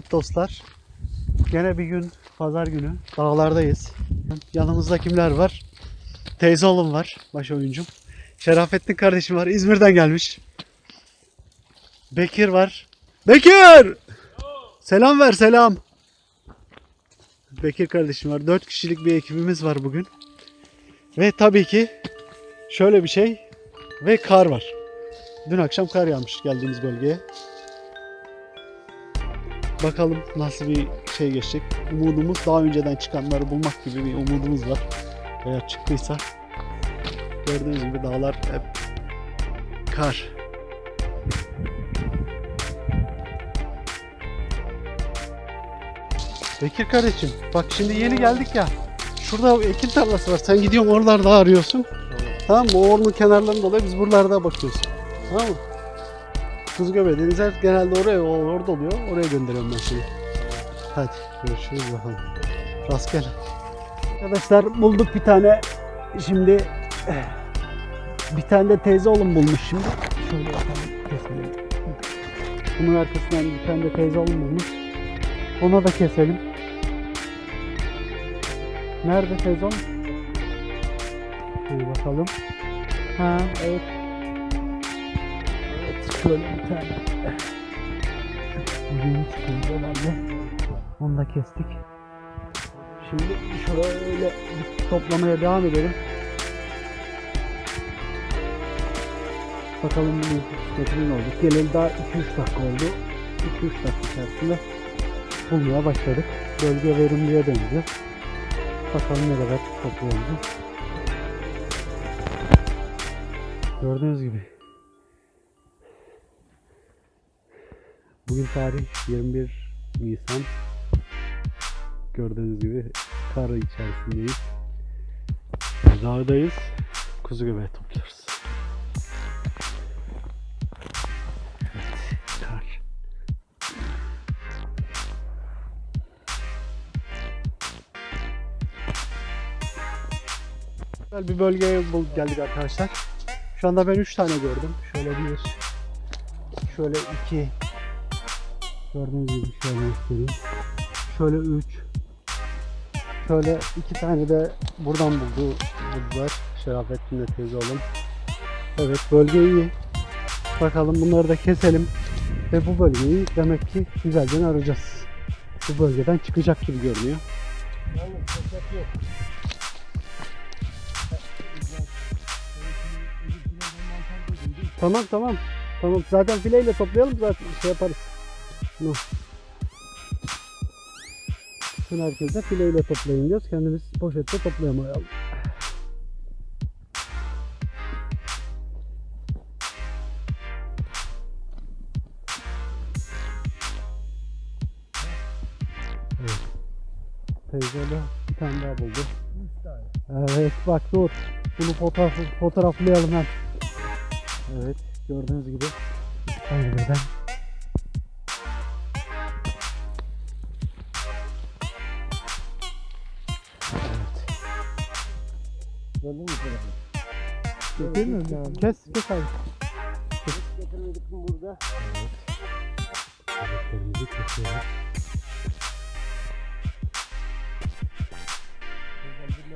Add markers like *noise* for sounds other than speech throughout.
Evet dostlar. Gene bir gün pazar günü dağlardayız. Yanımızda kimler var? Teyze oğlum var baş oyuncum. Şerafettin kardeşim var İzmir'den gelmiş. Bekir var. Bekir! Selam ver selam. Bekir kardeşim var. 4 kişilik bir ekibimiz var bugün. Ve tabii ki şöyle bir şey ve kar var. Dün akşam kar yağmış geldiğimiz bölgeye. Bakalım nasıl bir şey geçecek. Umudumuz daha önceden çıkanları bulmak gibi bir umudumuz var. Eğer çıktıysa. Gördüğünüz gibi dağlar hep kar. Bekir kardeşim bak şimdi yeni geldik ya. Şurada ekin tarlası var. Sen gidiyorsun oralarda arıyorsun. Tamam mı? O ormanın kenarlarında oluyor. Biz buralarda bakıyoruz. Tamam mı? Kız göbeği denizler genelde oraya orada oluyor. Oraya gönderiyorum ben seni. Hadi görüşürüz bakalım. Rastgele. Arkadaşlar bulduk bir tane. Şimdi eh, bir tane de teyze oğlum bulmuş şimdi. Şöyle yapalım. Keselim. Bunun arkasından bir tane de teyze oğlum bulmuş. Ona da keselim. Nerede teyze oğlum? Bir bakalım. Ha evet. Şöyle bir tane. *laughs* Yeni çıkıyor herhalde. Onu da kestik. Şimdi şöyle toplamaya devam edelim. Bakalım bu kısmetinin olacak. Geleli daha 2-3 dakika oldu. 2-3 dakika içerisinde bulmaya başladık. Bölge verimliye benziyor. Bakalım ne kadar toplayabileceğiz. Gördüğünüz gibi. Bugün tarih 21 Nisan. Gördüğünüz gibi kar içerisindeyiz. Dağdayız. Kuzu göbeği topluyoruz. Evet, kar. Güzel bir bölgeye bul- geldik arkadaşlar. Şu anda ben 3 tane gördüm. Şöyle bir, şöyle iki. Gördüğünüz gibi şöyle göstereyim. Şöyle 3. Şöyle iki tane de buradan buldu, buldular. Şerafettin de teyze oğlum. Evet bölge iyi. Bakalım bunları da keselim. Ve bu bölgeyi demek ki güzelce arayacağız. Bu bölgeden çıkacak gibi görünüyor. Tamam tamam. Tamam zaten fileyle toplayalım zaten şey yaparız. No. Bütün herkese fileyle toplayın diyoruz. Kendimiz poşette toplayamayalım. Evet. Teyze de bir tane daha buldu. Evet bak dur. Bunu fotoğraf, fotoğraflayalım hem. Evet gördüğünüz gibi. Kaybeden. Gördün mü telefonu? Değil mi? Kes, kes abi. Getirmedik mi burada? Köpeklerimizi kesiyoruz.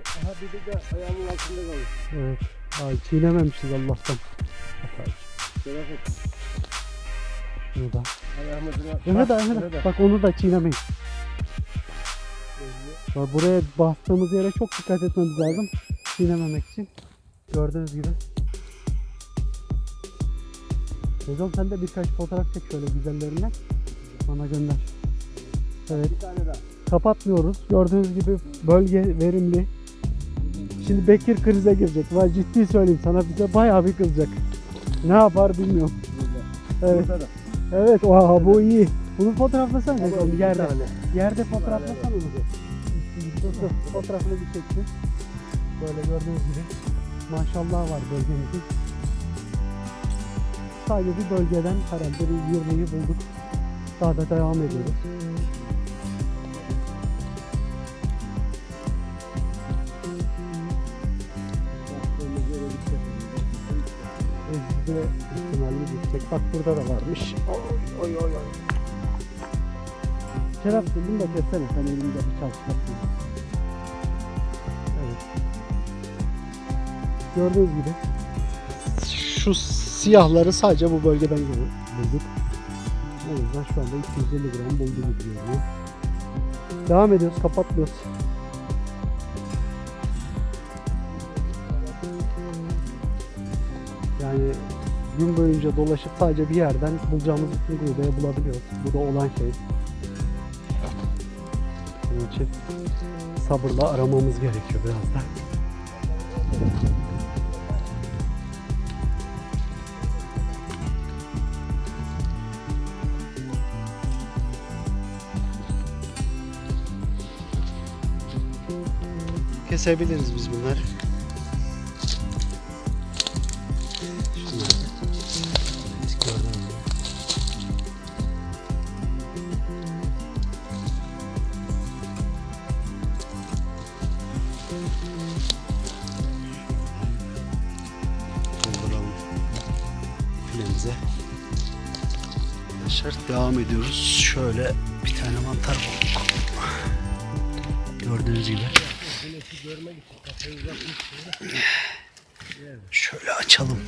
Aha biri de ayağımın altında kalmış. Evet. Ay çiğnememişiz Allah'tan. Bak abi, Şerefet. Şunu da. Ayağımızın de Emre de. Bak onu da çiğnemeyin. Bak buraya bastığımız yere çok dikkat etmemiz lazım. Çiğnememek için. Gördüğünüz gibi. Sezon sen de birkaç fotoğraf çek şöyle güzellerinden. Bana gönder. Evet. Bir tane daha. kapatmıyoruz. Gördüğünüz gibi bölge verimli. Şimdi Bekir krize girecek. Var ciddi söyleyeyim sana bize bayağı bir kızacak. Ne yapar bilmiyorum. Evet. Evet. Oha bu iyi. Bunu fotoğraflasana yerde. Yerde fotoğraflasana dur. Fotoğrafını bir çektim. Böyle gördüğünüz gibi. Maşallah var bölgemizin. Sadece bir bölgeden herhalde bir 20'yi bulduk. Daha da devam ediyoruz. Ezde ihtimali yüksek. Bak burada da varmış. Oy oy oy. oy. Serap bunu da kessene sen elimde bıçak çıkartma. Gördüğünüz gibi şu siyahları sadece bu bölgeden bulduk. O yüzden şu anda 250 gram bulduğumuz görünüyor. Devam ediyoruz, kapatmıyoruz. Yani gün boyunca dolaşıp sadece bir yerden bulacağımız bütün grubayı bulabiliyoruz. Bu da olan şey. Bunun için sabırla aramamız gerekiyor biraz da. Kesebiliriz biz. Dolduralım filemize. Arkadaşlar devam ediyoruz. Şöyle bir tane mantar bulduk. Gördüğünüz gibi. Şöyle açalım.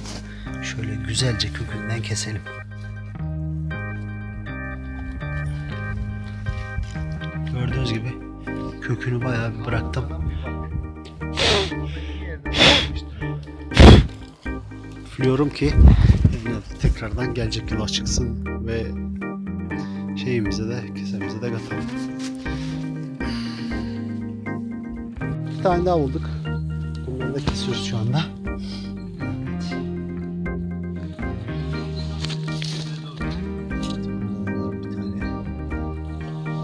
Şöyle güzelce kökünden keselim. Gördüğünüz gibi kökünü bayağı bir bıraktım. Üflüyorum ki tekrardan gelecek yıl çıksın ve şeyimize de kesemize de katalım. Tane daha bulduk. Bunları da kesiyoruz şu anda.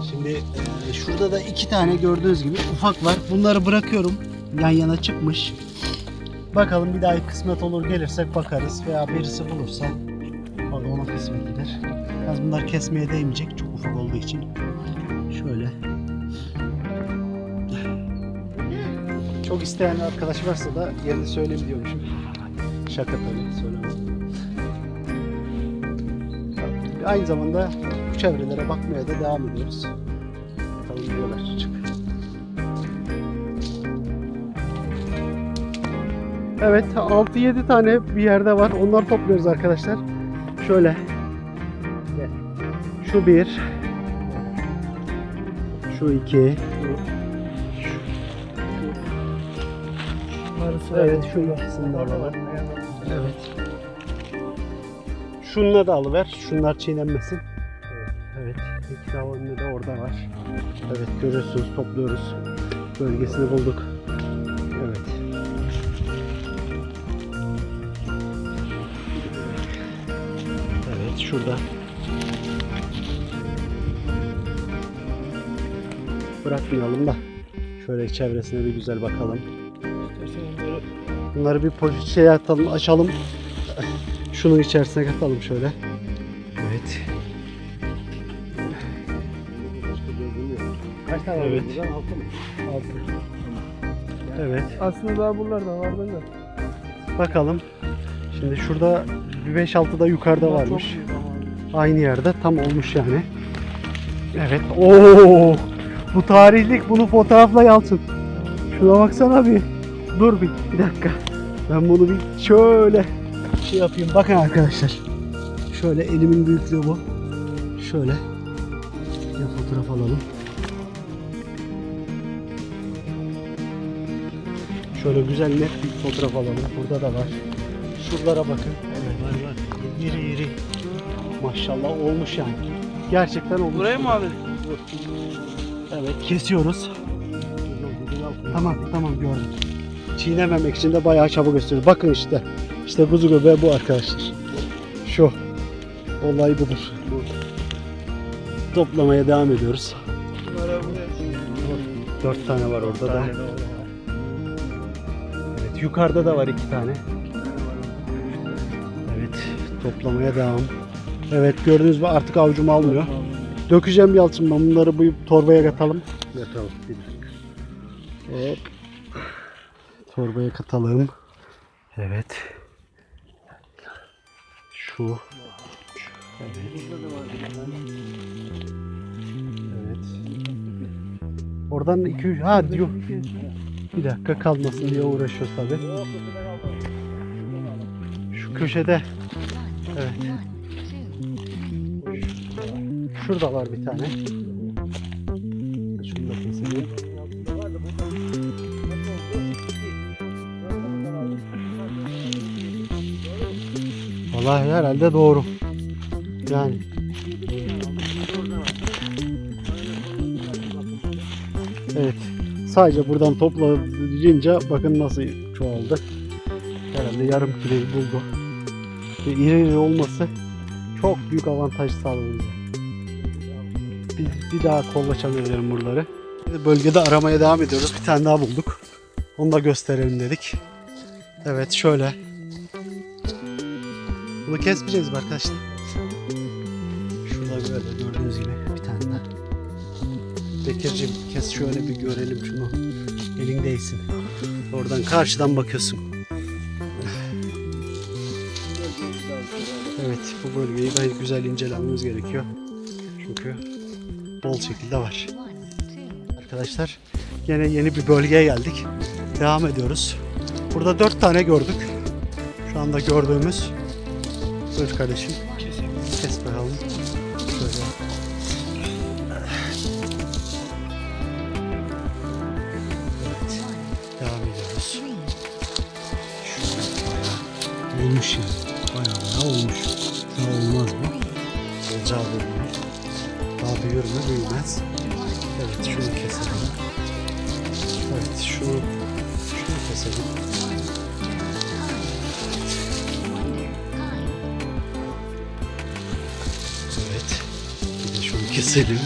Şimdi e, şurada da iki tane gördüğünüz gibi ufak var. Bunları bırakıyorum. Yan yana çıkmış. Bakalım bir daha kısmet olur gelirsek bakarız veya birisi bulursa o da onun kısmetidir. Yalnız bunlar kesmeye değmeyecek çok ufak olduğu için. Şöyle. Çok isteyen arkadaş varsa da yerini söyleyebiliyormuşum. Şaka tabii söylemem. Aynı zamanda bu çevrelere bakmaya da devam ediyoruz. Bakalım diyorlar çık. Evet 6-7 tane bir yerde var. Onları topluyoruz arkadaşlar. Şöyle. Şu bir. Şu iki. Evet şu ikisini de alalım. Evet. Şununla da alıver. Şunlar çiğnenmesin. Evet. İki daha önünde de orada var. Evet görüyorsunuz topluyoruz. Bölgesini bulduk. Evet. Evet şurada. Bırakmayalım da. Şöyle çevresine bir güzel bakalım. Bunları bir poşet şey atalım, açalım. Şunun içerisine katalım şöyle. Evet. Kaç tane Evet. var? Altı mı? Altı. Evet. Aslında daha buralarda vardı da. Bakalım. Şimdi şurada bir 5-6 da yukarıda varmış. Aynı yerde tam olmuş yani. Evet. Oo! Bu tarihlik bunu fotoğrafla Yalçın. Şuna baksana bir. Dur bir, bir dakika. Ben bunu bir şöyle şey yapayım. Bakın arkadaşlar. Şöyle elimin büyüklüğü bu. Şöyle. Bir fotoğraf alalım. Şöyle güzel net bir fotoğraf alalım. Burada da var. Şuralara bakın. Evet var var. İri iri. Maşallah olmuş yani. Gerçekten olmuş. Buraya mı abi? Evet kesiyoruz. Tamam tamam gördüm. Çiğnememek için de bayağı çabuk gösteriyor. Bakın işte. İşte kuzu göbeği bu arkadaşlar. Şu. Olay budur. Toplamaya devam ediyoruz. Dört tane var orada da. Evet yukarıda da var iki tane. Evet toplamaya devam. Evet gördüğünüz gibi artık avucum almıyor. Dökeceğim Yalçın ben bunları bu torbaya katalım. Yatalım. Hop. Torbaya katalım. Evet. Şu. Evet. Evet. Oradan 2 3 ha diyor. Bir dakika kalmasın diye uğraşıyoruz tabi. Şu köşede. Evet. Şurada var bir tane. Vallahi herhalde doğru. Yani. Evet. Sadece buradan toplayınca bakın nasıl çoğaldı. Herhalde yarım kiloyu buldu. Ve iri iri olması çok büyük avantaj sağladı bize. Biz bir daha kollaçan edelim buraları. Bölgede aramaya devam ediyoruz. Bir tane daha bulduk. Onu da gösterelim dedik. Evet şöyle. Bunu kesmeyeceğiz mi arkadaşlar? Şurada böyle gördüğünüz gibi bir tane daha. Bekir'cim kes şöyle bir görelim şunu. Elin değsin. Oradan karşıdan bakıyorsun. Evet bu bölgeyi gayet güzel incelememiz gerekiyor. Çünkü bol şekilde var. Arkadaşlar yine yeni bir bölgeye geldik. Devam ediyoruz. Burada dört tane gördük. Şu anda gördüğümüz. Buyur kardeşim. Kes bakalım. Şöyle. Evet. Devam ediyoruz. Olmuş ya. Bayağı bayağı olmuş. Daha olmaz mı? Olacağı bölümü. Daha büyür mü? Büyümez. Evet şunu keselim. Evet şunu şunu keselim. Keselim.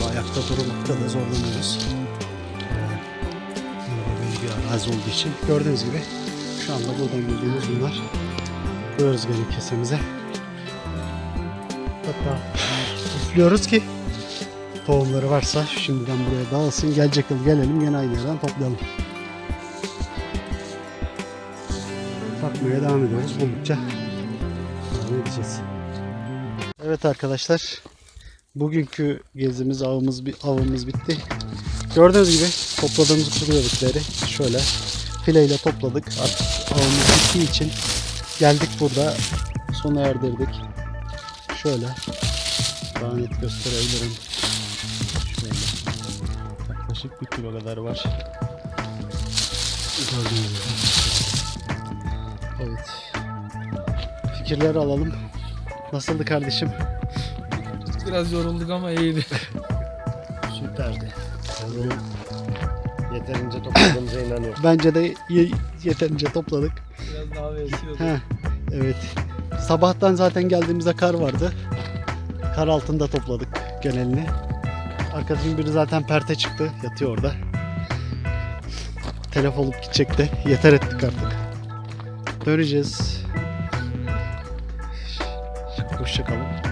Tabii ayakta durmakta da zorlanıyoruz. Ee, Böyle bir arazi olduğu için. Gördüğünüz gibi şu anda buradan gördüğümüz bunlar. Koyuyoruz gene kesemize. Hatta üflüyoruz ki tohumları varsa şimdiden buraya dağılsın. Gelecek yıl gelelim gene aynı yerden toplayalım. Bakmaya devam ediyoruz. Buldukça devam edeceğiz. Evet arkadaşlar. Bugünkü gezimiz, avımız, avımız bitti. Gördüğünüz gibi topladığımız kuru yemişleri şöyle fileyle topladık. Artık avımız bittiği için geldik burada sona erdirdik. Şöyle daha net gösterebilirim. Şöyle yaklaşık bir kilo kadar var. Gördüğünüz gibi. Evet. Fikirler alalım. Nasıldı kardeşim? Biraz yorulduk ama iyiydi. *laughs* Süperdi. Yeterince topladığımıza inanıyorum. Bence de ye- yeterince topladık. Biraz daha esiyordu. Heh, evet. Sabahtan zaten geldiğimizde kar vardı. Kar altında topladık genelini. Arkadaşım biri zaten perte çıktı. Yatıyor orada. Telef olup gidecekti. Yeter ettik artık. Döneceğiz. Hoşçakalın.